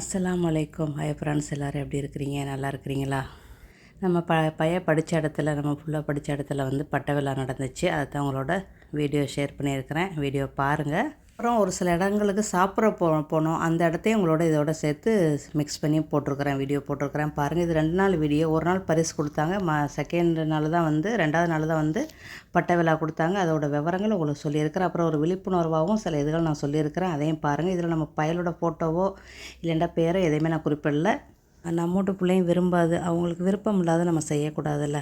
அஸ்லாம் வலைக்கம் hi friends எல்லோரும் எப்படி இருக்கிறீங்க? நல்லா இருக்கிறீங்களா? நம்ம ப பையன் படித்த இடத்துல நம்ம ஃபுல்லாக படித்த இடத்துல வந்து பட்ட விழா நடந்துச்சு. அதை தான் உங்களோட வீடியோ ஷேர் பண்ணியிருக்கிறேன். வீடியோ பாருங்கள் அப்புறம் ஒரு சில இடங்களுக்கு சாப்பிட்ற போ போனோம். அந்த இடத்தையும் உங்களோட இதோட சேர்த்து மிக்ஸ் பண்ணி போட்டிருக்கிறேன் வீடியோ போட்டிருக்கிறேன். பாருங்கள் இது ரெண்டு நாள் வீடியோ ஒரு நாள் பரிசு கொடுத்தாங்க. ம செகண்ட் நாள் தான் வந்து ரெண்டாவது நாள் தான் வந்து பட்டை விழா கொடுத்தாங்க. அதோட விவரங்கள் உங்களுக்கு சொல்லியிருக்கிறேன். அப்புறம் ஒரு விழிப்புணர்வாகவும் சில இதுகள் நான் சொல்லியிருக்கிறேன். அதையும் பாருங்கள் இதில் நம்ம பயலோட ஃபோட்டோவோ இல்லைண்டா பேரோ எதையுமே நான் குறிப்பிடல. நம்ம வீட்டு பிள்ளையும் விரும்பாது. அவங்களுக்கு விருப்பம் இல்லாத நம்ம செய்யக்கூடாதுல்ல.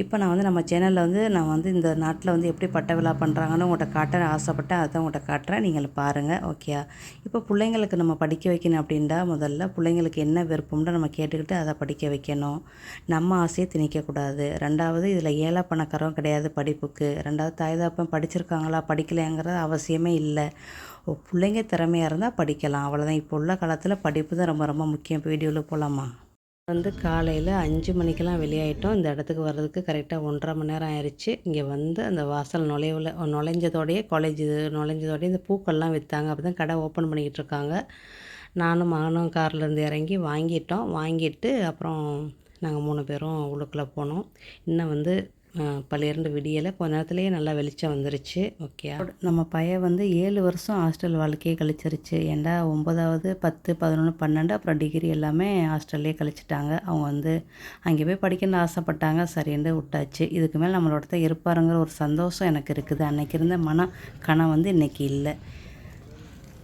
இப்போ நான் வந்து நம்ம சேனலில் வந்து நான் வந்து இந்த நாட்டில் வந்து எப்படி பட்ட விழா பண்ணுறாங்கன்னு உங்கள்கிட்ட காட்ட ஆசைப்பட்டேன் அதை உங்கள்கிட்ட காட்டுறேன். நீங்கள் பாருங்கள் ஓகே இப்போ பிள்ளைங்களுக்கு நம்ம படிக்க வைக்கணும் அப்படின்டா முதல்ல பிள்ளைங்களுக்கு என்ன விருப்பம்னு நம்ம கேட்டுக்கிட்டு அதை படிக்க வைக்கணும். நம்ம ஆசையை திணிக்கக்கூடாது. ரெண்டாவது இதில் ஏழை பணக்காரம் கிடையாது படிப்புக்கு. ரெண்டாவது தாய்தாப்பன் படிச்சிருக்காங்களா படிக்கலையாங்கிறது அவசியமே இல்லை. பிள்ளைங்க திறமையாக இருந்தால் படிக்கலாம். அவ்வளோதான் இப்போ உள்ள காலத்தில் படிப்பு தான் ரொம்ப ரொம்ப முக்கியம். இப்போ வீடியோவில் போகலாமா வந்து காலையில் அஞ்சு மணிக்கெல்லாம் வெளியாயிட்டோம். இந்த இடத்துக்கு வர்றதுக்கு கரெக்டாக ஒன்றரை மணி நேரம் ஆயிடுச்சு இங்கே வந்து அந்த வாசல் நுழைவில் நுழைஞ்சதோடையே காலேஜ் நுழைஞ்சதோடையே இந்த பூக்கள்லாம் விற்றாங்க அப்போ தான் கடை ஓப்பன் பண்ணிக்கிட்டு இருக்காங்க. நானும் மகனும் கார்லேருந்து இறங்கி வாங்கிட்டோம். வாங்கிட்டு அப்புறம் நாங்கள் மூணு பேரும் உள்ளுக்குள்ளே போனோம். இன்னும் வந்து பள்ளியிருந்து விடியலை. கொஞ்ச நேரத்துலேயே நல்லா வெளிச்சம் வந்துருச்சு. ஓகே. நம்ம பையன் வந்து ஏழு வருஷம் ஹாஸ்டல் வாழ்க்கையே கழிச்சிருச்சு. ஏண்டா ஒம்பதாவது பத்து பதினொன்று பன்னெண்டு அப்புறம் டிகிரி எல்லாமே ஹாஸ்டல்லே கழிச்சிட்டாங்க. அவங்க வந்து அங்கே போய் படிக்கணும்னு ஆசைப்பட்டாங்க. சரின்னு விட்டாச்சு. இதுக்கு மேலே நம்மளோட தான் இருப்பாருங்கிற ஒரு சந்தோஷம் எனக்கு இருக்குது. அன்றைக்கி இருந்த மன கணம் வந்து இன்றைக்கி இல்லை.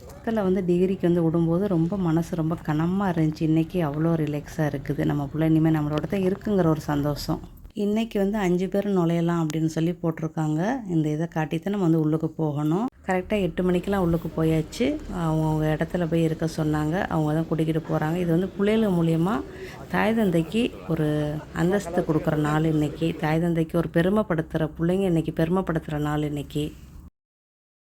பக்கத்தில் வந்து டிகிரிக்கு வந்து விடும்போது ரொம்ப மனசு ரொம்ப கனமாக இருந்துச்சு. இன்றைக்கி அவ்வளோ ரிலாக்ஸாக இருக்குது. நம்ம பிள்ளை இனிமேல் நம்மளோட தான் இருக்குங்கிற ஒரு சந்தோஷம். இன்றைக்கி வந்து அஞ்சு பேர் நுழையலாம் அப்படின்னு சொல்லி போட்டிருக்காங்க. இந்த இதை காட்டி தான் நம்ம வந்து உள்ளுக்கு போகணும். கரெக்டாக எட்டு மணிக்கெலாம் உள்ளுக்கு போயாச்சு. அவங்க இடத்துல போய் இருக்க சொன்னாங்க. அவங்க தான் கூட்டிக்கிட்டு போகிறாங்க இது வந்து பிள்ளைகள் மூலியமாக தாய் தந்தைக்கு ஒரு அந்தஸ்து கொடுக்குற நாள் இன்றைக்கி தாய் தந்தைக்கு ஒரு பெருமைப்படுத்துகிற பிள்ளைங்க இன்றைக்கி பெருமைப்படுத்துகிற நாள் இன்றைக்கி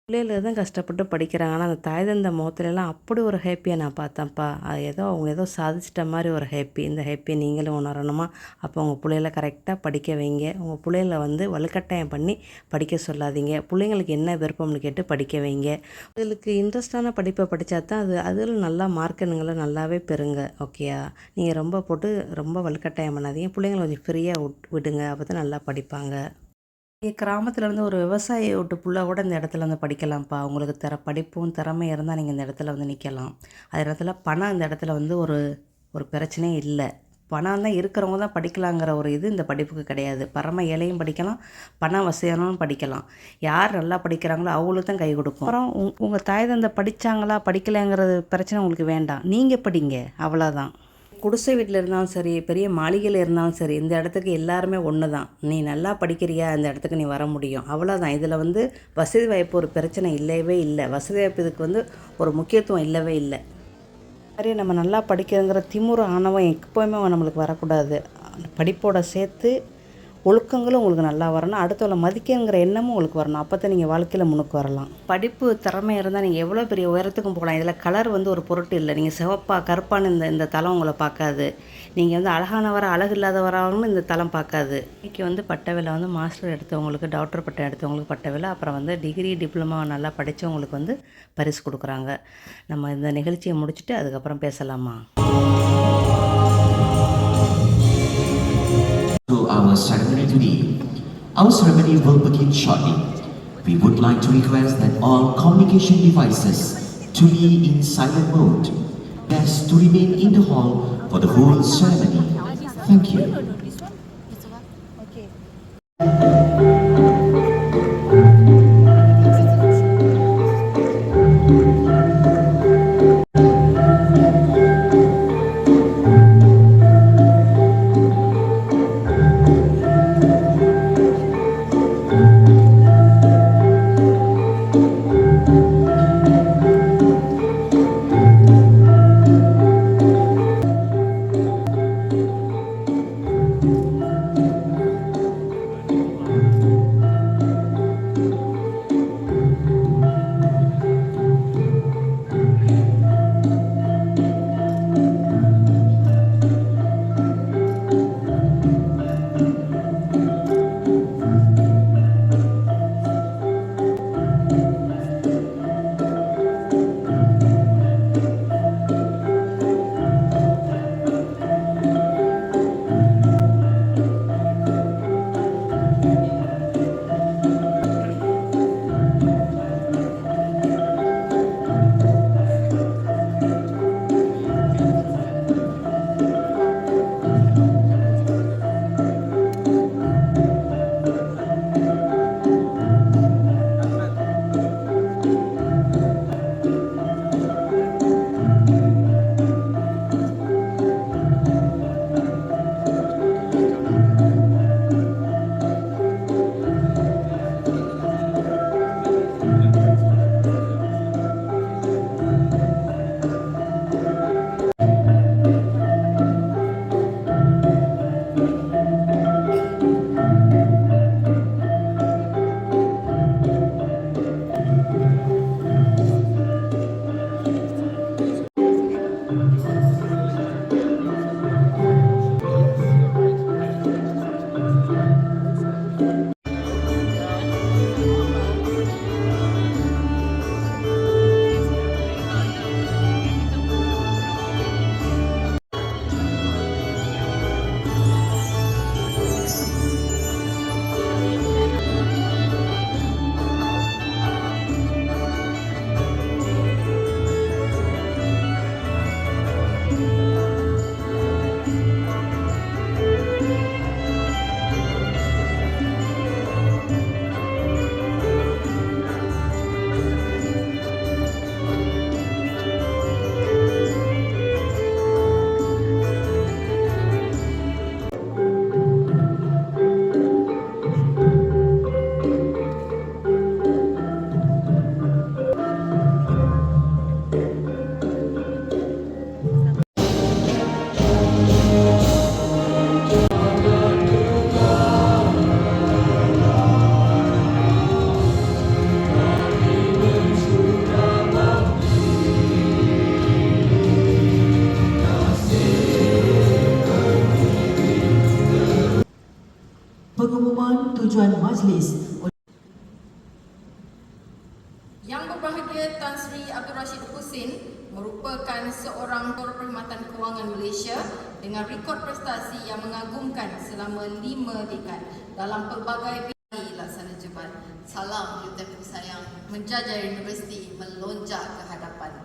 பிள்ளைகள் தான் கஷ்டப்பட்டு படிக்கிறாங்க. ஆனால் அந்த தாய் தந்த முகத்துலலாம் அப்படி ஒரு ஹேப்பியை நான் பார்த்தேன்ப்பா. அது ஏதோ அவங்க ஏதோ சாதிச்சிட்ட மாதிரி ஒரு ஹேப்பி இந்த ஹேப்பியை நீங்களும் உணரணுமா? அப்போ உங்கள் பிள்ளைகளை கரெக்டாக படிக்க வைங்க. உங்கள் பிள்ளைகளை வந்து வலுக்கட்டாயம் பண்ணி படிக்க சொல்லாதீங்க. பிள்ளைங்களுக்கு என்ன விருப்பம்னு கேட்டு படிக்க வைங்க. அதுக்கு இன்ட்ரெஸ்டான படிப்பை படித்தா தான் அது அதில் நல்லா மார்க்கனுங்களை நல்லாவே பெறுங்க. ஓகேயா நீங்கள் ரொம்ப போட்டு ரொம்ப வலுக்கட்டாயம் பண்ணாதீங்க. பிள்ளைங்களை கொஞ்சம் ஃப்ரீயாக விடுங்க. அப்போ தான் நல்லா படிப்பாங்க. இங்கே கிராமத்தில் இருந்து ஒரு விவசாயி விட்டு புள்ள கூட இந்த இடத்துல வந்து படிக்கலாம்ப்பா. உங்களுக்கு தர படிப்பும் திறமை இருந்தால் நீங்கள் இந்த இடத்துல வந்து நிற்கலாம் அது இடத்துல பணம் இந்த இடத்துல வந்து ஒரு ஒரு பிரச்சனையே இல்லை. பணம் தான் இருக்கிறவங்க தான் படிக்கலாங்கிற ஒரு இது இந்த படிப்புக்கு கிடையாது. பரம ஏழையும் படிக்கலாம் பணம் வசதியானவங்க படிக்கலாம். யார் நல்லா படிக்கிறாங்களோ அவங்களுக்கு தான் கை கொடுக்கும் அப்புறம் உங்கள் தாய் தந்தை படித்தாங்களா படிக்கலைங்கிறது பிரச்சனை உங்களுக்கு வேண்டாம். நீங்கள் படிங்க அவ்வளோதான் குடிசை வீட்டில் இருந்தாலும் சரி பெரிய மாளிகையில் இருந்தாலும் சரி இந்த இடத்துக்கு எல்லாருமே ஒன்று தான் நீ நல்லா படிக்கிறியா? இந்த இடத்துக்கு நீ வர முடியும். அவ்வளோதான் இதில் வந்து வசதி வாய்ப்பு ஒரு பிரச்சனை இல்லவே இல்லை. வசதி வாய்ப்பு இதுக்கு வந்து ஒரு முக்கியத்துவம் இல்லவே இல்லை. சரி நம்ம நல்லா படிக்கிறங்கிற திமுற ஆணவம் எப்போவுமே நம்மளுக்கு வரக்கூடாது. படிப்போட சேர்த்து ஒழுக்கங்களும் உங்களுக்கு நல்லா வரணும். அடுத்தவளை மதிக்கங்கிற எண்ணமும் உங்களுக்கு வரணும். அப்போ தான் நீங்கள் வாழ்க்கையில் முன்னுக்கு வரலாம். படிப்பு திறமை இருந்தால் நீங்கள் எவ்வளோ பெரிய உயரத்துக்கும் போகலாம். இதில் கலர் வந்து ஒரு பொருட்டு இல்லை. நீங்கள் சிவப்பாக கருப்பான இந்த இந்த தளம் உங்களை பார்க்காது. நீங்கள் வந்து அழகானவராக அழகு இல்லாதவராகவும் இந்த தளம் பார்க்காது. இன்றைக்கி வந்து பட்ட வேலை வந்து மாஸ்டர் எடுத்தவங்களுக்கு டாக்டர் பட்டம் எடுத்தவங்களுக்கு பட்ட வேலை அப்புறம் வந்து டிகிரி டிப்ளமா நல்லா படித்தவங்களுக்கு வந்து பரிசு கொடுக்குறாங்க. நம்ம இந்த நிகழ்ச்சியை முடிச்சுட்டு அதுக்கப்புறம் பேசலாமா? To our ceremony today. Our ceremony will begin shortly. We would like to request that all communication devices to be in silent mode. Guests to remain in the hall for the whole ceremony. Thank you. Tuan Majlis Yang berbahagia Tan Sri Abdul Rashid Hussein merupakan seorang Perkhidmatan Kewangan Malaysia dengan rekod prestasi yang mengagumkan selama lima dekad dalam pelbagai bidang laksana jebat. Salam Tetapi sayang menjajah universiti melonjak ke hadapan.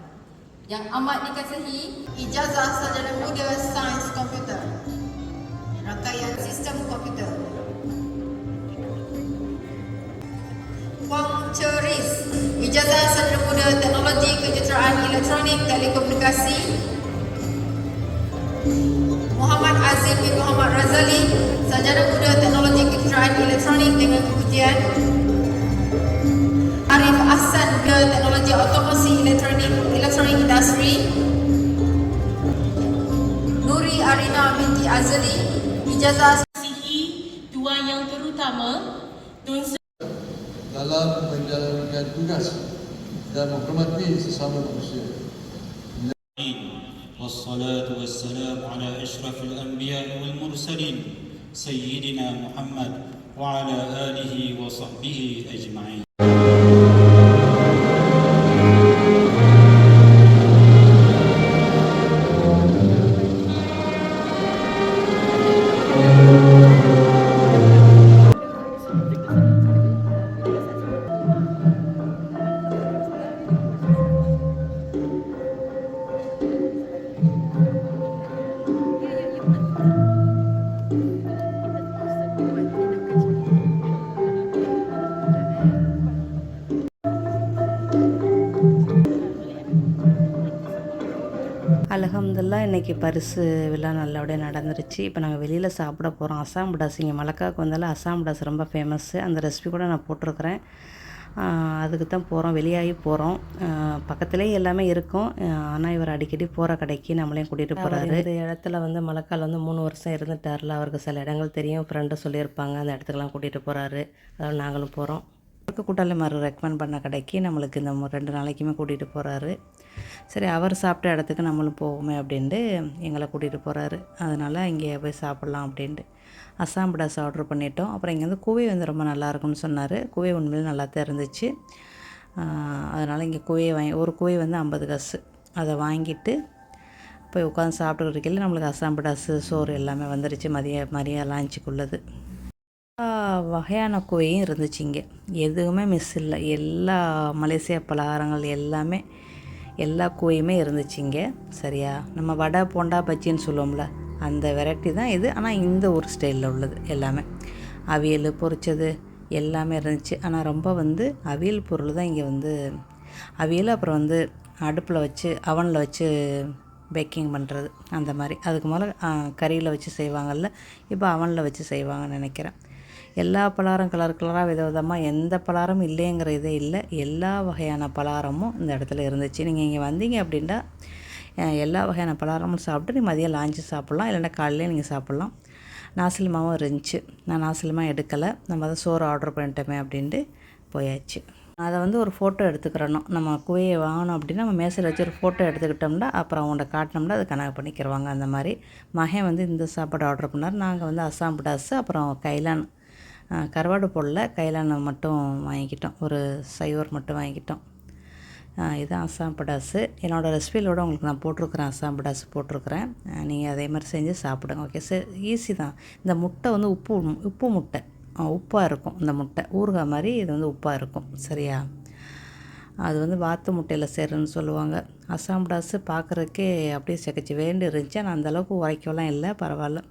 Yang amat dikasihi, ijazah sarjana muda Sains Komputer, rangkaian sistem komputer, Wang Ceris, Ijazah Sarjana Muda Teknologi Kejuruteraan Elektronik Telekomunikasi. Muhammad Azim bin Muhammad Razali, Sarjana Muda Teknologi Kejuruteraan Elektronik dengan kemudian Arif Ahsan Muda Teknologi Otomasi Elektronik Elektronik Industri. Nuri Arina binti Azali, Ijazah mengasihi tuan yang terutama Tun dalam menjalankan tugas dan menghormati sesama manusia. والصلاة والسلام على أشرف الأنبياء والمرسلين سيدنا محمد وعلى آله وصحبه أجمعين பரிசு விழா நல்லபடியாக நடந்துருச்சு. இப்போ நாங்கள் வெளியில் சாப்பிட போகிறோம் அசாம் படாஸ் இங்கே மலக்காவுக்கு வந்தாலும் அசாம் படாஸ் ரொம்ப ஃபேமஸ்ஸு அந்த ரெசிபி கூட நான் போட்டிருக்கிறேன். அதுக்கு தான் போகிறோம் வெளியாகி போகிறோம் பக்கத்துலேயே எல்லாமே இருக்கும். ஆனால் இவர் அடிக்கடி போகிற கடைக்கு நம்மளையும் கூட்டிகிட்டு போகிறாரு இந்த இடத்துல வந்து மலக்கால் வந்து மூணு வருஷம் இருந்துட்டார்ல. அவருக்கு சில இடங்கள் தெரியும். ஃப்ரெண்டு சொல்லியிருப்பாங்க. அந்த இடத்துக்கெல்லாம் கூட்டிகிட்டு போகிறாரு அதனால் நாங்களும் போகிறோம் அவருக்கு கூட்டாளி மாதிரி ரெக்கமெண்ட் பண்ண கடைக்கு நம்மளுக்கு இந்த ரெண்டு நாளைக்குமே கூட்டிகிட்டு போகிறாரு சரி அவர் சாப்பிட்ட இடத்துக்கு நம்மளும் போவோமே அப்படின்ட்டு எங்களை கூட்டிகிட்டு போகிறாரு அதனால் இங்கே போய் சாப்பிட்லாம் அப்படின்ட்டு. அஸ்ஸாம் படாஸ் ஆர்டர் பண்ணிட்டோம். அப்புறம் இங்கே வந்து குவை வந்து ரொம்ப நல்லா இருக்கும்னு சொன்னார். குவை உண்மையிலே நல்லா தான் இருந்துச்சு அதனால் இங்கே குவையை வாங்கி ஒரு குவை வந்து ஐம்பது காசு. அதை வாங்கிட்டு போய் உட்காந்து சாப்பிட்டுக்கிட்டு இருக்கையில் நம்மளுக்கு அஸ்ஸாம் படாஸு சோறு எல்லாமே வந்துருச்சு. மதிய மதிய லான்ச்சுக்குள்ளது வகையான குவையும் இருந்துச்சு இங்கே. எதுவுமே மிஸ் இல்லை. எல்லா மலேசியா பலகாரங்கள் எல்லாமே எல்லா கோயுமே இருந்துச்சு இங்கே. சரியா? நம்ம வடை போண்டா பஜ்ஜின்னு சொல்லுவோம்ல அந்த வெரைட்டி தான் இது. ஆனால் இந்த ஒரு ஸ்டைலில் உள்ளது எல்லாமே. அவியல் பொரிச்சது எல்லாமே இருந்துச்சு. ஆனால் ரொம்ப வந்து அவியல் பொருள் தான் இங்கே வந்து அவியல் அப்புறம் வந்து அடுப்பில் வச்சு அவனில் வச்சு பேக்கிங் பண்ணுறது அந்த மாதிரி. அதுக்கு முதல்ல கறியில் வச்சு செய்வாங்கள்ல இப்போ அவனில் வச்சு செய்வாங்கன்னு நினைக்கிறேன். எல்லா பலகாரம் கலர் கலராக வித விதமாக எந்த பலகாரமும் இல்லைங்கிற இதே இல்லை. எல்லா வகையான பலகாரமும் இந்த இடத்துல இருந்துச்சு. நீங்கள் இங்கே வந்தீங்க அப்படின்னா எல்லா வகையான பலகாரமும் சாப்பிட்டு நீ மதியம் லாஞ்சு சாப்பிட்லாம். இல்லைன்னா காலையிலே நீங்கள் சாப்பிட்லாம். நாசிலமாவும் இருந்துச்சு. நான் நாசிலமாக எடுக்கலை. நம்ம அதை சோறு ஆர்டர் பண்ணிட்டோமே அப்படின்ட்டு போயாச்சு. அதை வந்து ஒரு ஃபோட்டோ எடுத்துக்கிறணும் நம்ம குவையை வாங்கணும் அப்படின்னா நம்ம மேசையில் வச்சு ஒரு ஃபோட்டோ எடுத்துக்கிட்டோம்னா அப்புறம் அவங்கள்ட்ட காட்டினோம்னா அது கணக்கு பண்ணிக்கிறவாங்க அந்த மாதிரி மகன் வந்து இந்த சாப்பாடு ஆர்டர் பண்ணார். நாங்கள் வந்து அசாம் படாஸ் அப்புறம் கைலான் கருவாடு போடல. கைலான் மட்டும் வாங்கிக்கிட்டோம். ஒரு சைவர் மட்டும் வாங்கிக்கிட்டோம். இது இதுதான் அஸ்ஸாம் என்னோடய ரெசிபியிலோட உங்களுக்கு நான் போட்டிருக்கிறேன் அசாம் படாசு போட்டிருக்கிறேன். நீங்கள் அதே மாதிரி செஞ்சு சாப்பிடுங்க. ஓகே சார் ஈஸி தான். இந்த முட்டை வந்து உப்பு உப்பு முட்டை. உப்பாக இருக்கும் இந்த முட்டை. ஊறுகாய் மாதிரி இது வந்து உப்பாக இருக்கும். சரியா? அது வந்து வாத்து முட்டையில் சேருன்னு சொல்லுவாங்க. அசாம் படாசு பார்க்குறதுக்கே அப்படியே சிகச்சி வேண்டி இருந்துச்சு. ஆனால் அந்தளவுக்கு உரைக்கலாம் இல்லை. பரவாயில்ல.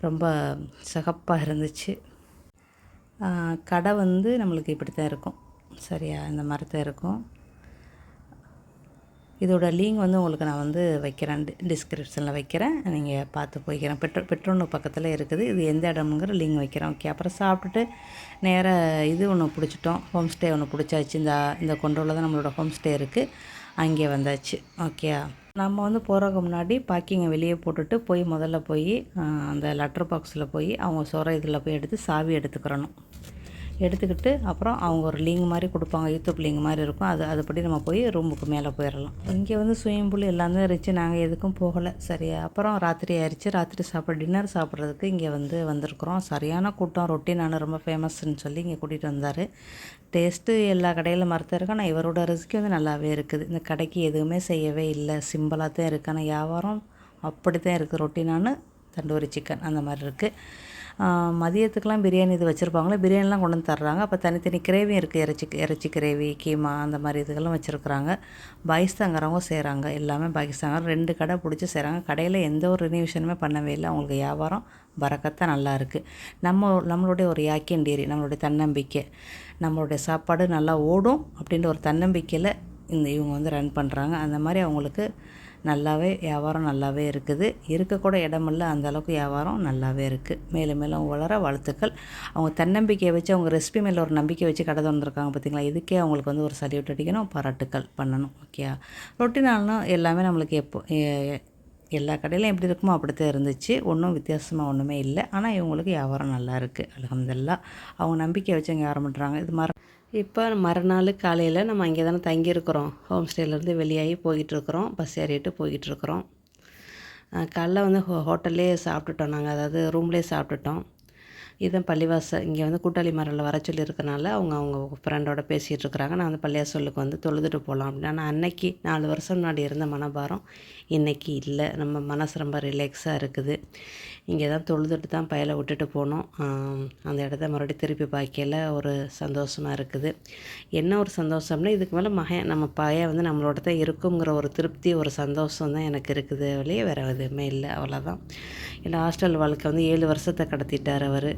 ரொம்ப சிகப்பாக இருந்துச்சு. கடை வந்து நம்மளுக்கு இப்படி தான் இருக்கும். சரியா? இந்த மாதிரி தான் இருக்கும். இதோட லிங்க் வந்து உங்களுக்கு நான் வந்து வைக்கிறேன். டிஸ்கிரிப்ஷனில் வைக்கிறேன். நீங்கள் பார்த்து போய்க்கிறேன். பெட்ரோ பெட்ரோல் பக்கத்தில் இருக்குது. இது எந்த இடம்ங்கிற லிங்க் வைக்கிறேன். ஓகே அப்புறம் சாப்பிட்டுட்டு நேராக இது ஒன்று பிடிச்சிட்டோம். ஹோம் ஸ்டே ஒன்று பிடிச்சாச்சு. இந்த இந்த கொண்டோவில் தான் நம்மளோட ஹோம் ஸ்டே இருக்குது அங்கே வந்தாச்சு. ஓகே நம்ம வந்து போகிறதுக்கு முன்னாடி பாக்கிங்கை வெளியே போட்டுட்டு போய் முதல்ல போய் அந்த லெட்டர் பாக்ஸில் போய் அவங்க சொல்கிற இதில் போய் எடுத்து சாவி எடுத்துக்கிறணும். எடுத்துக்கிட்டு அப்புறம் அவங்க ஒரு லிங்க் மாதிரி கொடுப்பாங்க யூடியூப் லிங்க் மாதிரி இருக்கும். அது அதுபடி நம்ம போய் ரூமுக்கு மேலே போயிடலாம் இங்கே வந்து ஸ்விம்மிங் பூல் எல்லாமே இருந்துச்சு. நாங்கள் எதுக்கும் போகலை. சரியா அப்புறம் ராத்திரி ஆயிடுச்சு ராத்திரி சாப்பிட டின்னர் சாப்பிட்றதுக்கு இங்கே வந்து வந்திருக்கிறோம். சரியான கூட்டம் ரொட்டி நான் ரொம்ப ஃபேமஸ்ன்னு சொல்லி இங்கே கூட்டிகிட்டு வந்தார். டேஸ்ட்டு எல்லா கடையில் மரத்த இருக்கு. ஆனால் இவரோட ரெசிபி வந்து நல்லாவே இருக்குது. இந்த கடைக்கு எதுவுமே செய்யவே இல்லை. சிம்பிளாக தான் இருக்குது ஆனால் வியாபாரம் அப்படி தான் இருக்குது ரொட்டினானு தண்டூரி சிக்கன் அந்த மாதிரி இருக்குது மதியத்துக்கெலாம் பிரியாணி இது வச்சுருப்பாங்களே பிரியாணிலாம் கொண்டு வந்து தர்றாங்க. அப்போ தனித்தனி கிரேவியும் இருக்குது இறைச்சி இறைச்சி கிரேவி கீமா அந்த மாதிரி இதுக்கெல்லாம் வச்சுருக்குறாங்க. பாகிஸ்தாங்கிறவங்க செய்கிறாங்க எல்லாமே பாகிஸ்தான்காரங்க. ரெண்டு கடை பிடிச்சி செய்கிறாங்க கடையில் எந்த ஒரு ரினிவேஷனுமே பண்ணவே இல்லை. அவங்களுக்கு வியாபாரம் பறக்கத்தான் நல்லா இருக்குது நம்ம நம்மளுடைய ஒரு யாக்கியன் டேரி நம்மளுடைய தன்னம்பிக்கை நம்மளுடைய சாப்பாடு நல்லா ஓடும் அப்படின்ற ஒரு தன்னம்பிக்கையில் இந்த இவங்க வந்து ரன் பண்ணுறாங்க அந்த மாதிரி அவங்களுக்கு நல்லாவே வியாபாரம் நல்லாவே இருக்குது. இருக்கக்கூட இடமில்ல அந்த அளவுக்கு வியாபாரம் நல்லாவே இருக்குது மேலும் மேலும் வளர வாழ்த்துக்கள். அவங்க தன்னம்பிக்கையை வச்சு அவங்க ரெசிபி மேலே ஒரு நம்பிக்கை வச்சு கடை திறந்துருக்காங்க பார்த்தீங்களா இதுக்கே அவங்களுக்கு வந்து ஒரு சல்யூட் அடிக்கணும் பாராட்டுக்கள் பண்ணணும். ஓகே ரொட்டினாலும் எல்லாமே நம்மளுக்கு எப்போ எல்லா கடையிலும் எப்படி இருக்குமோ அப்படித்தான் இருந்துச்சு. ஒன்றும் வித்தியாசமாக ஒன்றுமே இல்லை. ஆனால் இவங்களுக்கு வியாபாரம் நல்லா இருக்குது அலமதுல்லா அவங்க நம்பிக்கை வச்சு அங்கே ஆரம்பிட்றாங்க இது மாதிரி இப்போ மறுநாள் காலையில் நம்ம அங்கே தானே தங்கியிருக்கிறோம். ஹோம் ஸ்டேலேருந்து வெளியாகி போய்கிட்டுருக்குறோம் பஸ் ஏறிட்டு போய்கிட்டுருக்குறோம் காலைல வந்து ஹோ ஹோட்டல்லே சாப்பிட்டுட்டோம் நாங்கள். அதாவது ரூம்லேயே சாப்பிட்டுட்டோம். இதுதான் பள்ளிவாசல். இங்கே வந்து கூட்டாளி மரலில் வர சொல்லியிருக்கனால அவங்க அவங்க ஃப்ரெண்டோட பேசிகிட்டு இருக்கிறாங்க நான் வந்து பள்ளியாசலுக்கு வந்து தொழுதுட்டு போகலாம் அப்படின்னா நான் அன்னைக்கு நாலு வருஷம் முன்னாடி இருந்த மனபாரம் இன்றைக்கி இல்லை. நம்ம மனசு ரொம்ப ரிலாக்ஸாக இருக்குது. இங்கே தான் தொழுதுட்டு தான் பயலை விட்டுட்டு போனோம். அந்த இடத்த மறுபடியும் திருப்பி பார்க்கல ஒரு சந்தோஷமாக இருக்குது. என்ன ஒரு சந்தோஷம்னா இதுக்கு மேலே மகன் நம்ம பையன் வந்து நம்மளோட தான் இருக்குங்கிற ஒரு திருப்தி ஒரு சந்தோஷம் தான் எனக்கு இருக்குது. வழியே வேறு எதுவுமே இல்லை அவ்வளோதான் ஏன்னா ஹாஸ்டல் வாழ்க்கை வந்து ஏழு வருஷத்தை கடத்திட்டார் அவர்.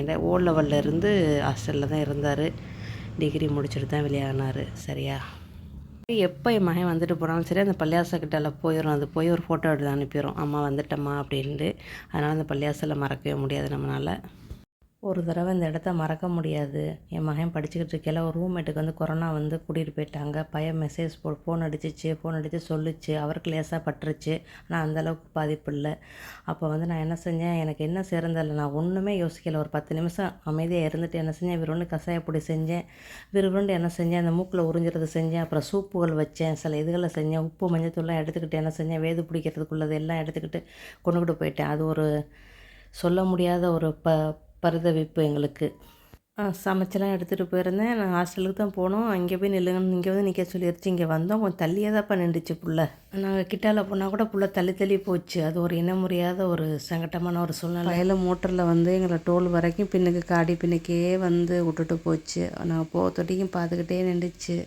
என்ன ஓ லெவலில் இருந்து ஹாஸ்டலில் தான் இருந்தார். டிகிரி முடிச்சுட்டு தான் வெளியானார் சரியா? எப்போ என் மகன் வந்துட்டு போனாலும் சரி அந்த பள்ளியாசக்கிட்டால போயிடும் அது போய் ஒரு ஃபோட்டோ எடுத்து அனுப்பிடும் அம்மா வந்துட்டம்மா அப்படின்ட்டு. அதனால் அந்த பள்ளியாசலில் மறக்கவே முடியாது நம்மளால். ஒரு தடவை இந்த இடத்த மறக்க முடியாது. என் மகன் படிச்சுக்கிட்டு இருக்கையில ஒரு ரூம்மேட்டுக்கு வந்து கொரோனா வந்து கூட்டிகிட்டு போயிட்டாங்க. பையன் மெசேஜ் போ ஃபோன் அடிச்சிச்சு ஃபோன் அடித்து சொல்லுச்சு. அவருக்கு லேசாக பட்டுருச்சு. ஆனால் அந்தளவுக்கு பாதிப்பு இல்லை. அப்போ வந்து நான் என்ன செஞ்சேன்? எனக்கு என்ன சேர்ந்ததில்ல நான் ஒன்றுமே யோசிக்கலை. ஒரு பத்து நிமிஷம் அமைதியாக இருந்துட்டு என்ன செஞ்சேன்? விருண்டு கசாயப்பொடி செஞ்சேன். விருண்டு என்ன செஞ்சேன்? அந்த மூக்கில் உறிஞ்சிறது செஞ்சேன். அப்புறம் சூப்புகள் வச்சேன். சில இதுகளை செஞ்சேன். உப்பு மஞ்சத்தூள்லாம் எடுத்துக்கிட்டு என்ன செஞ்சேன்? வேது பிடிக்கிறதுக்குள்ளது எல்லாம் எடுத்துக்கிட்டு கொண்டுக்கிட்டு போயிட்டேன். அது ஒரு சொல்ல முடியாத ஒரு ப பரிதவிப்பு எங்களுக்கு. சமைச்செல்லாம் எடுத்துகிட்டு போயிருந்தேன். நான் ஹாஸ்டலுக்கு தான் போனோம். அங்கே போய் நில்லுங்கன்னு இங்கே வந்து நிற்க சொல்லிருச்சு இங்கே வந்தோம். கொஞ்சம் தள்ளியே தான்ப்பா நின்றுச்சு புள்ள. நாங்கள் கிட்டால போனால் கூட புள்ள தள்ளி தள்ளி போச்சு. அது ஒரு இன முடியாத ஒரு சங்கட்டமான ஒரு சூழ்நிலை. வயல மோட்டரில் வந்து எங்களை டோல் வரைக்கும் பின்னுக்கு காடி பின்னுக்கே வந்து விட்டுட்டு போச்சு. நாங்கள் போ தொட்டிக்கும் பார்த்துக்கிட்டே நின்றுச்சு.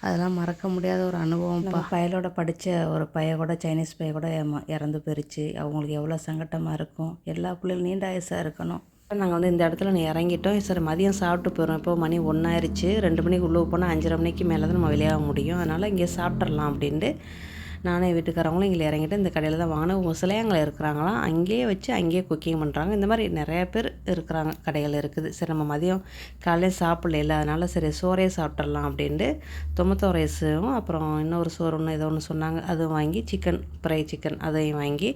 அதெல்லாம் மறக்க முடியாத ஒரு அனுபவம் பயலோட படித்த ஒரு பைய கூட சைனீஸ் பைய கூட ஏமா- இறந்து போயிருச்சு. அவங்களுக்கு எவ்வளோ சங்கட்டமாக இருக்கும். எல்லா பிள்ளைகளும் நீண்ட ஆயுசாக இருக்கணும். நாங்கள் வந்து இந்த இடத்துல நான் இறங்கிட்டோம். சரி மதியம் சாப்பிட்டு போகிறோம் இப்போ மணி ஒன்றாயிருச்சு ரெண்டு மணிக்கு உள்ளே போனால் அஞ்சரை மணிக்கு மேலே தான் நம்ம விளையாட முடியும். அதனால் இங்கே சாப்பிட்றலாம் அப்படின்ட்டு நானே வீட்டுக்காரவங்களும் இங்கே இறங்கிட்டு இந்த கடையில் தான் வாங்கின முசலையாங்களை இருக்கிறாங்களாம் அங்கேயே வச்சு அங்கேயே குக்கிங் பண்ணுறாங்க இந்த மாதிரி நிறைய பேர் இருக்கிறாங்க. கடைகள் இருக்குது. சரி நம்ம மதியம் காலையில் சாப்பிடல. அதனால் சரி சோறே சாப்பிட்றலாம் அப்படின்ட்டு தொமத்தோ ரைஸும் அப்புறம் இன்னொரு சோறு ஒன்று ஏதோ ஒன்று சொன்னாங்க. அதுவும் வாங்கி சிக்கன் ஃப்ரை சிக்கன் அதையும் வாங்கி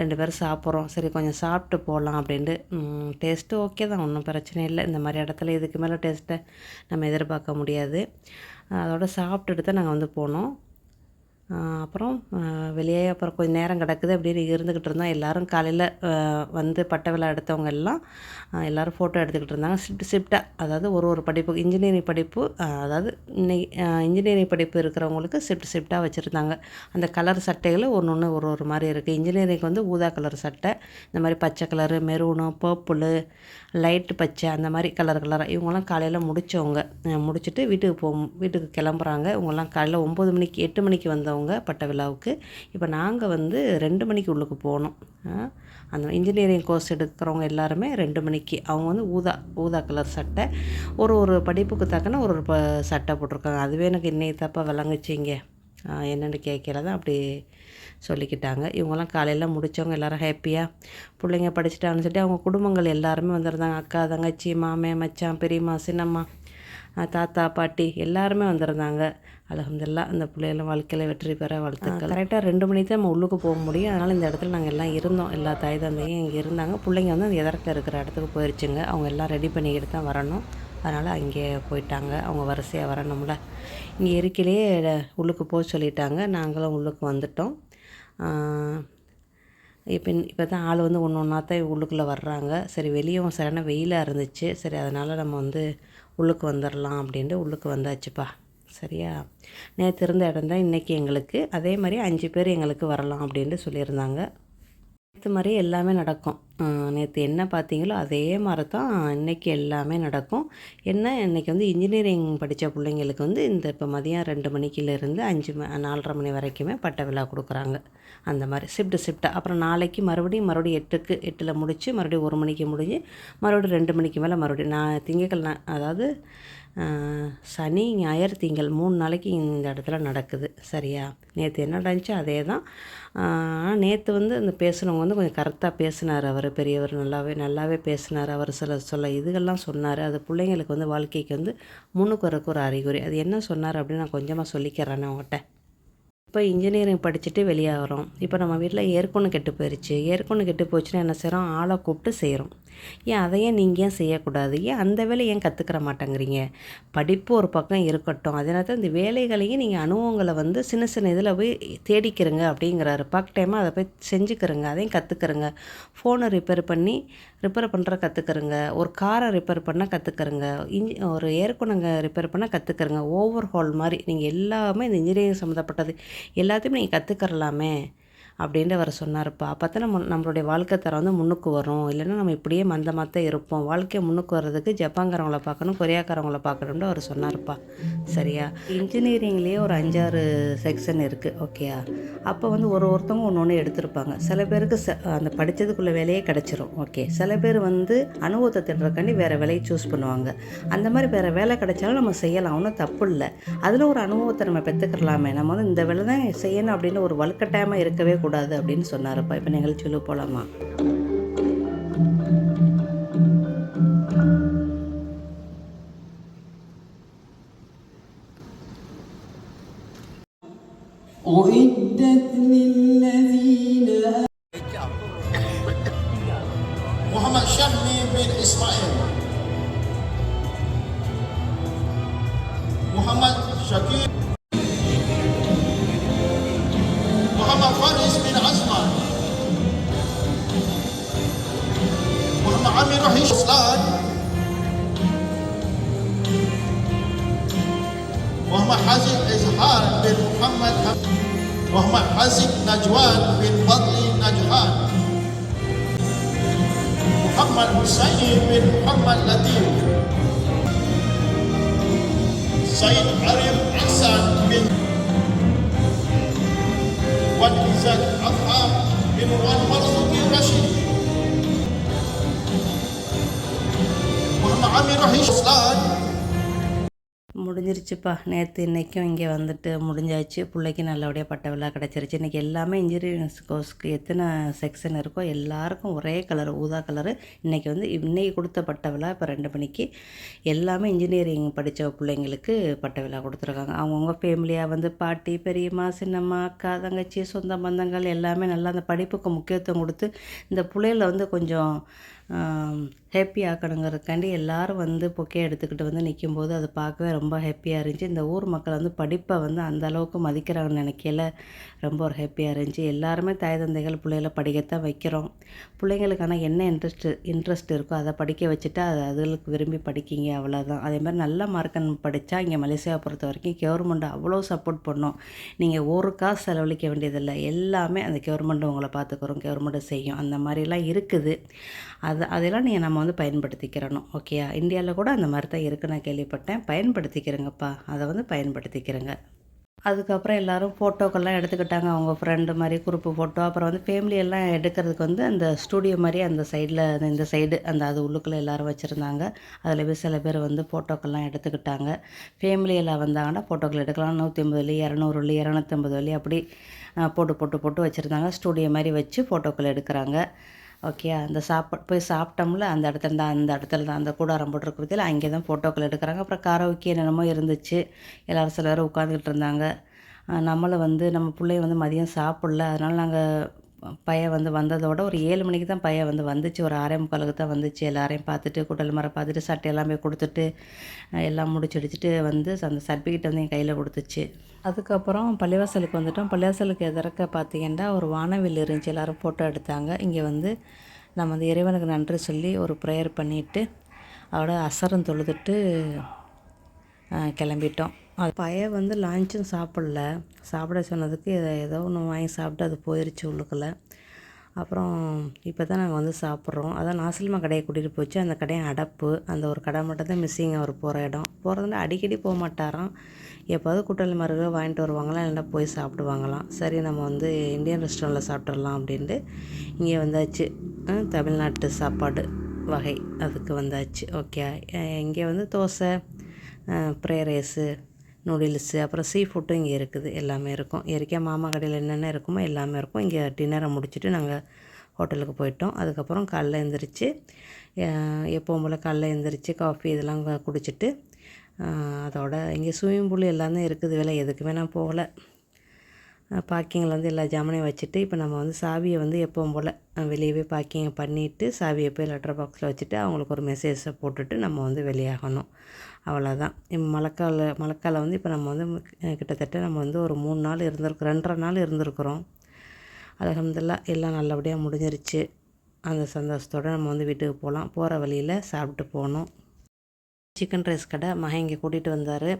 ரெண்டு பேரும் சாப்பிட்றோம். சரி கொஞ்சம் சாப்பிட்டு போகலாம் அப்படின்ட்டு. டேஸ்ட்டு ஓகே தான். ஒன்றும் பிரச்சனை இல்லை. இந்த மாதிரி இடத்துல இதுக்கு மேலே டேஸ்ட்டை நம்ம எதிர்பார்க்க முடியாது. அதோட சாப்பிட்டுட்டு தான் நாங்கள் வந்து போனோம். அப்புறம் வெளியே அப்புறம் கொஞ்சம் நேரம் கிடக்குது அப்படின்னு இருந்துக்கிட்டு இருந்தோம் எல்லோரும் காலையில் வந்து பட்டை விழா எடுத்தவங்க எல்லாம் எல்லோரும் எல்லாரும் ஃபோட்டோ எடுத்துக்கிட்டு இருந்தாங்க. ஷிஃப்ட் ஷிஃப்டாக அதாவது ஒரு ஒரு படிப்பு இன்ஜினியரிங் படிப்பு அதாவது இன்னைக்கு இன்ஜினியரிங் படிப்பு இருக்கிறவங்களுக்கு ஷிஃப்ட் ஷிஃப்டாக வச்சுருந்தாங்க. அந்த கலர் சட்டைகளை ஒன்று ஒன்று ஒரு ஒரு மாதிரி இருக்குது இன்ஜினியரிங்க்கு வந்து ஊதா கலர் சட்டை இந்த மாதிரி பச்சை கலரு மெரூனு பர்ப்புளு லைட்டு பச்சை அந்த மாதிரி கலர் கலராக இவங்கெல்லாம் காலையில் முடித்தவங்க முடிச்சுட்டு வீட்டுக்கு போ வீட்டுக்கு கிளம்புறாங்க. இவங்கெல்லாம் காலையில் ஒம்பது மணிக்கு எட்டு மணிக்கு வந்தவங்க. பட்ட விழாவுக்கு. இப்போ நாங்கள் வந்து ரெண்டு மணிக்கு உள்ளுக்கு போனோம். அந்த இன்ஜினியரிங் கோர்ஸ் எடுக்கிறவங்க எல்லாருமே ரெண்டு மணிக்கு. அவங்க வந்து ஊதா ஊதா கலர் சட்டை. ஒரு ஒரு படிப்புக்கு தக்கன ஒரு ஒரு ப சட்டை போட்டிருக்காங்க. அதுவே எனக்கு இன்னைக்கு தப்பாக விளங்குச்சிங்க. என்னென்னு கேட்கல தான் அப்படி சொல்லிக்கிட்டாங்க. இவங்கெல்லாம் காலையில் முடித்தவங்க எல்லாரும் ஹாப்பியாக பிள்ளைங்க படிச்சுட்டான்னு சொல்லிட்டு அவங்க குடும்பங்கள் எல்லாருமே வந்திருந்தாங்க. அக்கா தங்கச்சி மாமே மச்சான் பெரியம்மா சின்னம்மா தாத்தா பாட்டி எல்லாருமே வந்திருந்தாங்க. அலமதுல்லா அந்த பிள்ளைகளும் வாழ்க்கையில் வெற்றி பெற வாழ்த்துக்கள். கரெக்டாக ரெண்டு மணிக்கு தான் நம்ம உள்ளுக்கு போக முடியும். அதனால் இந்த இடத்துல நாங்கள் எல்லாம் இருந்தோம். எல்லா தாய் தந்தையும் இங்கே இருந்தாங்க. பிள்ளைங்க வந்து அந்த எதற்க இருக்கிற இடத்துக்கு போயிடுச்சுங்க அவங்க எல்லாம் ரெடி பண்ணிக்கிட்டு தான் வரணும். அதனால் அங்கே போயிட்டாங்க. அவங்க வரிசையாக வரணும்ல. இங்கே இருக்கையிலேயே உள்ளுக்கு போக சொல்லிட்டாங்க. நாங்களும் உள்ளுக்கு வந்துட்டோம். இப்போ இப்போ தான் ஆள் வந்து ஒன்று ஒன்றா தான் உள்ளுக்குள்ளே வர்றாங்க. சரி வெளியும் சரியான வெயிலாக இருந்துச்சு. சரி அதனால் நம்ம வந்து உள்ளுக்கு வந்துடலாம் அப்படின்ட்டு உள்ளுக்கு வந்தாச்சுப்பா. சரியா? நேற்று இருந்த இடம் தான் இன்றைக்கி எங்களுக்கு. அதே மாதிரி அஞ்சு பேர் எங்களுக்கு வரலாம் அப்படின்ட்டு சொல்லியிருந்தாங்க. நேற்று மாதிரி எல்லாமே நடக்கும். நேற்று என்ன பார்த்தீங்களோ அதே மாதிரி தான் இன்றைக்கி எல்லாமே நடக்கும். என்ன இன்றைக்கி வந்து இன்ஜினியரிங் படித்த பிள்ளைங்களுக்கு வந்து இந்த இப்போ மதியம் ரெண்டு மணிக்கிலேருந்து அஞ்சு ம நாலரை மணி வரைக்குமே பட்ட விழா கொடுக்குறாங்க. அந்த மாதிரி ஷிஃப்ட்டு ஷிஃப்ட்டாக அப்புறம் நாளைக்கு மறுபடியும் மறுபடியும் எட்டுக்கு எட்டில் முடித்து மறுபடியும் ஒரு மணிக்கு முடிஞ்சு மறுபடியும் ரெண்டு மணிக்கு மேலே மறுபடியும் நான் திங்கக்கிழமை அதாவது சனி ஞாயிறு திங்கள் மூணு நாளைக்கு இந்த இடத்துல நடக்குது. சரியா? நேற்று என்ன நடந்துச்சு? அதே தான் நேற்று வந்து அந்த பேசுனவங்க வந்து கொஞ்சம் கரெக்டாக பேசினார் அவர் பெரியவர். நல்லாவே நல்லாவே பேசினார் அவர். சில சொல்ல இதுகள்லாம் சொன்னார். அது பிள்ளைங்களுக்கு வந்து வாழ்க்கைக்கு வந்து முன்னுக்கு வரக்கு ஒரு அறிகுறி. அது என்ன சொன்னார் அப்படின்னு நான் கொஞ்சமாக சொல்லிக்கிறேன் அவங்ககிட்ட இப்போ இன்ஜினியரிங் படிச்சுட்டு வெளியாகிறோம். இப்போ நம்ம வீட்டில் ஏற்கொன்று கெட்டு போயிடுச்சு ஏற்கொன்று கெட்டு போச்சுன்னா என்ன செய்கிறோம் ஆளை கூப்பிட்டு செய்கிறோம் ஏன் அதையே நீங்கள் ஏன் செய்யக்கூடாது? ஏன் அந்த வேலையை ஏன் கற்றுக்கிற மாட்டேங்கிறீங்க? படிப்பு ஒரு பக்கம் இருக்கட்டும். அதே நேரத்தில் இந்த வேலைகளையும் நீங்கள் அனுபவங்களை வந்து சின்ன சின்ன இதில் போய் தேடிக்கிறங்க அப்படிங்கிறாரு. பார்க்க டைமாக அதை போய் செஞ்சுக்கிறங்க. அதையும் கற்றுக்கிறங்க ஃபோனை ரிப்பேர் பண்ணி ரிப்பேர் பண்ணுற கற்றுக்கிறங்க ஒரு காரை ரிப்பேர் பண்ண கற்றுக்கிறங்க இன்ஜி ஒரு ஏர்கொண்டங்க ரிப்பேர் பண்ண கற்றுக்கிறங்க ஓவர் ஹால் மாதிரி நீங்கள் எல்லாமே இந்த இன்ஜினியரிங் சம்மந்தப்பட்டது எல்லாத்தையும் நீங்கள் கற்றுக்கறலாமே அப்படின்ட்டு அவர் சொன்னார்ப்பா அப்போ தான் நம்ம நம்மளுடைய வாழ்க்கை தரம் வந்து முன்னுக்கு வரும். இல்லைன்னா நம்ம இப்படியே மந்தமாக தான் இருப்போம். வாழ்க்கையை முன்னுக்கு வர்றதுக்கு ஜப்பான்காரவங்கள பார்க்கணும் கொரியாக்காரவங்கள பார்க்கணும்னு அவர் சொன்னார்ப்பா. சரியா? இன்ஜினியரிங்லேயே ஒரு அஞ்சாறு செக்ஷன் இருக்குது ஓகேயா அப்போ வந்து ஒரு ஒருத்தவங்க ஒன்று ஒன்று எடுத்திருப்பாங்க. சில பேருக்கு ச அந்த படித்ததுக்குள்ள வேலையே கிடச்சிரும் ஓகே. சில பேர் வந்து அனுபவத்தை திட்டுறக்காண்டி வேறு வேலையை சூஸ் பண்ணுவாங்க. அந்த மாதிரி வேறு வேலை கிடைச்சாலும் நம்ம செய்யலாம் ஒன்றும் தப்பு இல்லை. அதில் ஒரு அனுபவத்தை நம்ம பெற்றுக்கலாமே நம்ம வந்து இந்த வேலை தான் செய்யணும் அப்படின்னு ஒரு வலுக்கட்டாயமாக இருக்கவே கூடாது. அப்படின்னு சொன்னார்ப்பா இப்போ நிகழ்ச்சியில் போகலாமா أعدت للذين Muhammad Syahmi bin Ismail Muhammad Syakir முடிஞ்சிருச்சுப்பா நேற்று இன்றைக்கும் இங்கே வந்துட்டு முடிஞ்சாச்சு. பிள்ளைக்கு நல்லபடியாக பட்ட விழா கிடச்சிருச்சு. இன்றைக்கி எல்லாமே இன்ஜினியரிங் கோர்ஸ்க்கு எத்தனை செக்ஷன் இருக்கோ எல்லாருக்கும் ஒரே கலர் ஊதா கலரு இன்றைக்கி வந்து இன்றைக்கி கொடுத்த பட்ட விழா. இப்போ ரெண்டு மணிக்கு எல்லாமே இன்ஜினியரிங் படித்த பிள்ளைங்களுக்கு பட்ட விழா கொடுத்துருக்காங்க. அவங்கவுங்க ஃபேமிலியாக வந்து பாட்டி பெரியம்மா சின்னம்மா அக்கா தங்கச்சி சொந்த பந்தங்கள் எல்லாமே நல்லா அந்த படிப்புக்கு முக்கியத்துவம் கொடுத்து இந்த பிள்ளைகளை வந்து கொஞ்சம் ஹாப்பி ஆக்கணுங்கிறதுக்காண்டி எல்லாரும் வந்து பொக்கே எடுத்துக்கிட்டு வந்து நிற்கும்போது அதை பார்க்கவே ரொம்ப ஹாப்பியாக இருந்துச்சு. இந்த ஊர் மக்கள் வந்து படிப்பை வந்து அந்த அளவுக்கு மதிக்கிறாங்கன்னு நினைக்கல. ரொம்ப ஒரு ஹாப்பியாக இருந்துச்சு. எல்லாருமே தாய் தந்தைகள் பிள்ளைகளை படிக்கத்தான் வைக்கிறோம். பிள்ளைங்களுக்கான என்ன இன்ட்ரெஸ்ட் இன்ட்ரெஸ்ட் இருக்கோ அதை படிக்க வச்சுட்டா அது அதுகளுக்கு விரும்பி படிக்கிங்க அவ்வளோதான் அதே மாதிரி நல்ல மார்க்கன் படித்தா இங்கே மலேசியாவை பொறுத்த வரைக்கும் கவர்மெண்ட் அவ்வளோ சப்போர்ட் பண்ணும். நீங்கள் ஒரு காசு செலவழிக்க வேண்டியதில்லை. எல்லாமே அந்த கவர்மெண்ட் உங்களை பார்த்துக்குறோம் கவர்மெண்ட்டு செய்யும். அந்த மாதிரிலாம் இருக்குது. அது அதெல்லாம் நீங்கள் நம்ம வந்து பயன்படுத்திக்கிறணும். ஓகேயா இந்தியாவில் கூட அந்த மாதிரி தான் இருக்குன்னு நான் கேள்விப்பட்டேன். பயன்படுத்திக்கிறேங்கப்பா. அதை வந்து பயன்படுத்திக்கிறேங்க. அதுக்கப்புறம் எல்லோரும் ஃபோட்டோக்கெல்லாம் எடுத்துக்கிட்டாங்க. அவங்க ஃப்ரெண்டு மாதிரி குரூப்பு ஃபோட்டோ அப்புறம் வந்து ஃபேமிலியெல்லாம் எடுக்கிறதுக்கு வந்து அந்த ஸ்டூடியோ மாதிரி அந்த சைடில் அந்த இந்த சைடு அந்த அது உள்ளுக்குள்ளே எல்லோரும் வச்சுருந்தாங்க. அதில் போய் சில பேர் வந்து ஃபோட்டோக்கெல்லாம் எடுத்துக்கிட்டாங்க. ஃபேமிலியெல்லாம் வந்தாங்கன்னா ஃபோட்டோக்கள் எடுக்கலாம். நூற்றி ஐம்பது வழி இரநூறு வழி இரநூத்தம்பது வழி அப்படி போட்டு போட்டு போட்டு வச்சுருந்தாங்க. ஸ்டூடியோ மாதிரி வச்சு ஃபோட்டோக்கள் எடுக்கிறாங்க. ஓகே அந்த சாப்பாடு போய் சாப்பிட்டோம்ல அந்த இடத்துல தான் அந்த இடத்துல தான் அந்த கூடாரம் போட்டிருக்கிறதுல அங்கே தான் ஃபோட்டோக்கள் எடுக்கிறாங்க. அப்புறம் காரோக்கி என்னென்னமோ இருந்துச்சு. எல்லோரும் சில பேர் உட்காந்துக்கிட்டு இருந்தாங்க. நம்மளை வந்து நம்ம பிள்ளைய வந்து மதியம் சாப்பிடல. அதனால் நாங்கள் பையன் வந்து வந்ததோட ஒரு ஏழு மணிக்கு தான் பையன் வந்து வந்துச்சு. ஒரு ஆறே முக்காலுக்கு தான் வந்துச்சு. எல்லாரையும் பார்த்துட்டு குடல் மரம் பார்த்துட்டு சட்டை எல்லாமே கொடுத்துட்டு எல்லாம் எல்லாம் முடிச்சடிச்சிட்டு வந்து அந்த சர்டிஃபிகேட் வந்து என் கையில் கொடுத்துச்சு. அதுக்கப்புறம் பள்ளிவாசலுக்கு வந்துட்டோம். பள்ளிவாசலுக்கு எதிர்க்க பார்த்தீங்கன்னா ஒரு வானவில் இருந்துச்சு. எல்லோரும் ஃபோட்டோ எடுத்தாங்க. இங்கே வந்து நம்ம வந்து இறைவனுக்கு நன்றி சொல்லி ஒரு ப்ரேயர் பண்ணிவிட்டு அவட அசரம் தொழுதுட்டு கிளம்பிட்டோம். அது பையன் வந்து லஞ்சும் சாப்பிடல. சாப்பிட சொன்னதுக்கு இதை ஏதோ ஒன்று வாங்கி சாப்பிட்டு அது போயிடுச்சு உள்ளுக்குள்ளே. அப்புறம் இப்போ தான் நாங்கள் வந்து சாப்பிட்றோம். அதான் நாசில்மா கடையை கூட்டிகிட்டு போச்சு. அந்த கடையை அடப்பு அந்த ஒரு கடை மட்டும் தான் மிஸ்ஸிங் அவர் போகிற இடம். போகிறதுல அடிக்கடி போக மாட்டாராம். எப்போது கூட்டாளி மருக வாங்கிட்டு வருவாங்களாம் இல்லைன்னா போய் சாப்பிடுவாங்களாம். சரி நம்ம வந்து இந்தியன் ரெஸ்டாரண்ட்டில் சாப்பிட்றலாம் அப்படின்ட்டு இங்கே வந்தாச்சு. தமிழ்நாட்டு சாப்பாடு வகை அதுக்கு வந்தாச்சு. ஓகே இங்கே வந்து தோசை ப்ரே ரைஸு நூடுல்ஸு அப்புறம் சீ ஃபுட்டும் இங்கே இருக்குது. எல்லாமே இருக்கும். இயற்கையாக மாமா கடையில் என்னென்ன இருக்குமோ எல்லாமே இருக்கும். இங்கே டின்னரை முடிச்சுட்டு நாங்கள் ஹோட்டலுக்கு போயிட்டோம். அதுக்கப்புறம் காலைல எழுந்திரிச்சு எப்போவும் போல் காலைல எழுந்திரிச்சு காஃபி இதெல்லாம் குடிச்சிட்டு அதோட இங்கே ஸ்விம்மிங் பூல் எல்லாமே இருக்குது. வேலை எதுக்குமே நான் போகலை. பார்க்கிங்கில் வந்து எல்லா ஜாமனையும் வச்சுட்டு இப்போ நம்ம வந்து சாவியை வந்து எப்போவும் போல் வெளியவே பார்க்கிங் பண்ணிவிட்டு சாவியை போய் லெட்டர் பாக்ஸில் வச்சுட்டு அவங்களுக்கு ஒரு மெசேஜை போட்டுட்டு நம்ம வந்து வெளியாகணும். அவ்வளோதான் மழைக்கால மழைக்காலம் வந்து இப்போ நம்ம வந்து கிட்டத்தட்ட நம்ம வந்து ஒரு மூணு நாள் இருந்திருக்கோம் ரெண்டரை நாள் இருந்திருக்கிறோம். அலகம்துல்லா எல்லாம் நல்லபடியாக முடிஞ்சிருச்சு. அந்த சந்தோஷத்தோடு நம்ம வந்து வீட்டுக்கு போகலாம் போகிற வழியில் சாப்பிட்டு போகணும் சிக்கன் ரைஸ் கடை மகன் இங்கே கூட்டிகிட்டு வந்தார்.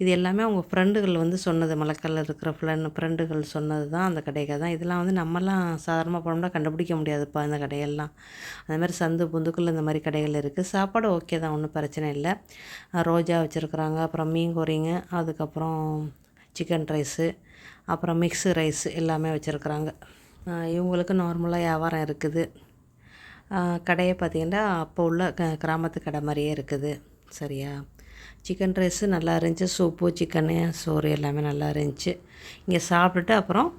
இது எல்லாமே அவங்க ஃப்ரெண்டுகள் வந்து சொன்னது மலக்கல்ல இருக்கிற ஃப்ரெண்ட் ஃப்ரெண்டுகள் சொன்னது தான் அந்த கடைக்கு தான் இதெல்லாம் வந்து நம்மலாம் சாதாரணமாக போனோம்னா கண்டுபிடிக்க முடியாதுப்பா இந்த கடையெல்லாம். அந்த மாதிரி சந்து புந்துக்குள்ள இந்த மாதிரி கடைகள் இருக்குது சாப்பாடு ஓகே தான் ஒன்றும் பிரச்சனை இல்லை. ரோஜா வச்சுருக்குறாங்க அப்புறம் மீன் கோரிங்க அதுக்கப்புறம் சிக்கன் ரைஸு அப்புறம் மிக்ஸு ரைஸ் எல்லாமே வச்சுருக்குறாங்க. இவங்களுக்கு நார்மலாக வியாபாரம் இருக்குது. கடையை பார்த்திங்கன்னா அப்போ உள்ள க கிராமத்து கடை மாதிரியே இருக்குது. சரியா? சிக்கன் ரைஸு நல்லா இருந்துச்சு. சூப்பு சிக்கனு சோறு எல்லாமே நல்லா இருந்துச்சு. இங்கே சாப்பிட்டுட்டு அப்புறம்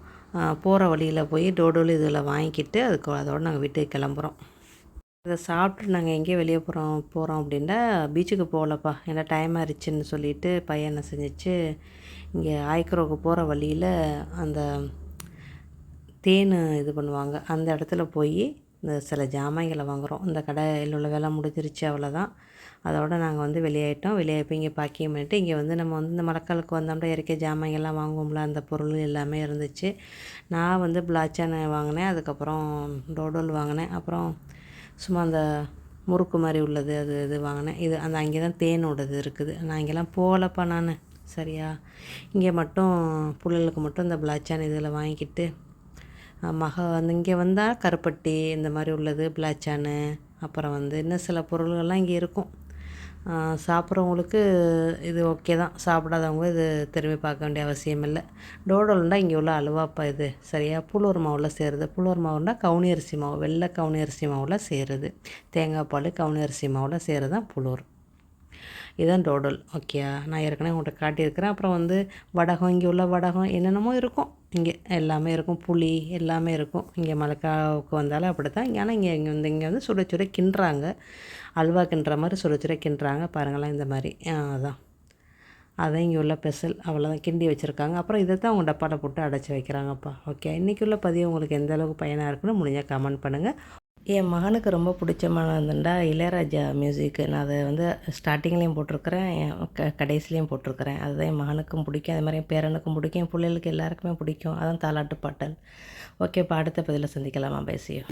போகிற வழியில் போய் டோடோல் இதில் வாங்கிக்கிட்டு அதுக்கு அதோடு நாங்கள் வீட்டுக்கு கிளம்புறோம். இதை சாப்பிட்டு நாங்கள் எங்கேயோ வெளியே போகிறோம் போகிறோம் அப்படின்னா பீச்சுக்கு போகலப்பா. ஏன்னா டைம் ஆயிடுச்சுன்னு சொல்லிட்டு பையன் என்ன செஞ்சிச்சு இங்கே ஆய்க்குரோவுக்கு போகிற வழியில் அந்த தேன் இது பண்ணுவாங்க. அந்த இடத்துல போய் இந்த சில ஜாமான்களை வாங்குகிறோம் இந்த கடையில் உள்ள வேலை முடிஞ்சிருச்சு அவ்வளோதான் அதோட நாங்கள் வந்து வெளியாயிட்டோம். வெளியே போய் இங்கே பாக்கியம் பண்ணிட்டு இங்கே வந்து நம்ம வந்து இந்த மழைக்காலுக்கு வந்தோம்னா இயற்கை ஜாமான்கள்லாம் வாங்குவோம்ல அந்த பொருள் எல்லாமே இருந்துச்சு. நான் வந்து பிளாச்சானை வாங்கினேன். அதுக்கப்புறம் டோடோல் வாங்கினேன். அப்புறம் சும்மா அந்த முறுக்கு மாதிரி உள்ளது அது இது வாங்கினேன். இது அந்த அங்கே தான் தேனோடது இருக்குது. நான் இங்கெல்லாம் போகலப்பா நான். சரியா? இங்கே மட்டும் பிள்ளைகளுக்கு மட்டும் இந்த பிளாச்சான் இதில் வாங்கிக்கிட்டு மக வந்து இங்கே வந்தால் கருப்பட்டி இந்த மாதிரி உள்ளது பிளாச்சானு அப்புறம் வந்து இன்னும் சில பொருள்கள்லாம் இங்கே இருக்கும். சாப்பிட்றவங்களுக்கு இது ஓகே தான். சாப்பிடாதவங்க இது திரும்பி பார்க்க வேண்டிய அவசியம் இல்லை. டோடோல்னா இங்கே உள்ள அலுவாப்பா இது சரியா? புலூர் மாவில் சேருது. புலூர் மாவுன்னா கவுனி அரிசி மாவு வெள்ளை கவுனி அரிசி மாவில் சேருது. தேங்காய் பால் கவுனி அரிசி மாவில் சேருது தான் புலூர் இதுதான் டோடல். ஓகே நான் ஏற்கனவே உங்கள்கிட்ட காட்டியிருக்கிறேன். அப்புறம் வந்து வடகம் இங்கே உள்ள வடகம் என்னென்னமோ இருக்கும். இங்கே எல்லாமே இருக்கும். புளி எல்லாமே இருக்கும். இங்கே மலக்காவுக்கு வந்தாலும் அப்படி தான் ஆனால் இங்கே இங்கே வந்து இங்கே வந்து சுட சுட கிண்டுறாங்க. அல்வா கிண்டுற மாதிரி சுட சுட கிண்டுறாங்க. பாருங்களேன் இந்த மாதிரி. ஆ, அதான். அதான் இங்கே உள்ள ஸ்பெஷல் அவ்வளோதான் கிண்டி வச்சுருக்காங்க. அப்புறம் இதை தான் அவங்க டப்பாவில் போட்டு அடைச்சி வைக்கிறாங்கப்பா. ஓகே இன்றைக்கி உள்ள பதிவு உங்களுக்கு எந்த அளவுக்கு பயனாக இருக்குன்னு முடிஞ்சால் கமெண்ட் பண்ணுங்கள் என் மகனுக்கு ரொம்ப பிடிச்சமானதுண்டா இளையராஜா மியூசிக்கு நான் அதை வந்து ஸ்டார்டிங்லேயும் போட்டிருக்கிறேன் என் க கடைசிலையும் போட்டிருக்கிறேன். அதுதான் என் மகனுக்கும் பிடிக்கும். அதே மாதிரி என் பேரனுக்கும் பிடிக்கும். என் பிள்ளைகளுக்கு எல்லாருக்குமே பிடிக்கும். அதான் தாலாட்டு பாட்டல். ஓகேப்பா அடுத்த பதிவில் சந்திக்கலாமா பேசியும்